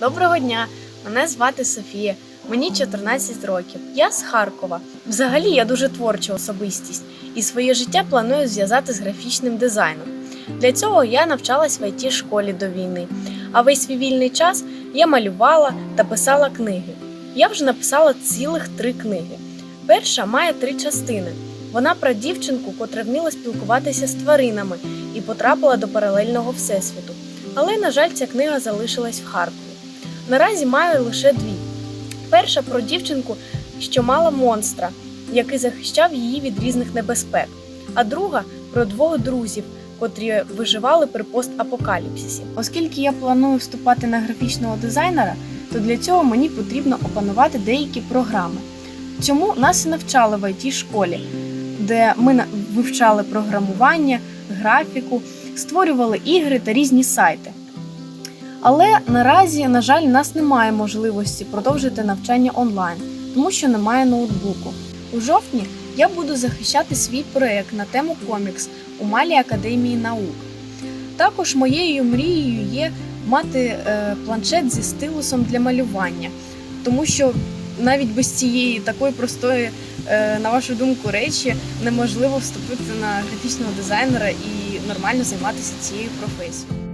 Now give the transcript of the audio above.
Доброго дня! Мене звати Софія. Мені 14 років. Я з Харкова. Взагалі я дуже творча особистість і своє життя планую зв'язати з графічним дизайном. Для цього я навчалась в it школі до війни. А весь свій вільний час я малювала та писала книги. Я вже написала цілих три книги. Перша має три частини. Вона про дівчинку, котра вміла спілкуватися з тваринами і потрапила до паралельного всесвіту. Але, на жаль, ця книга залишилась в Харкові. Наразі маю лише дві. Перша про дівчинку, що мала монстра, який захищав її від різних небезпек, а друга про двох друзів, котрі виживали при постапокаліпсисі. Оскільки я планую вступати на графічного дизайнера, то для цього мені потрібно опанувати деякі програми. Цьому нас і навчали в it школі, де ми вивчали програмування, графіку, створювали ігри та різні сайти. Але наразі, на жаль, у нас немає можливості продовжити навчання онлайн, тому що немає ноутбуку. У жовтні я буду захищати свій проект на тему комікс у Малій Академії наук. Також моєю мрією є мати е, планшет зі стилусом для малювання, тому що навіть без цієї такої простої, е, на вашу думку, речі неможливо вступити на графічного дизайнера і нормально займатися цією професією.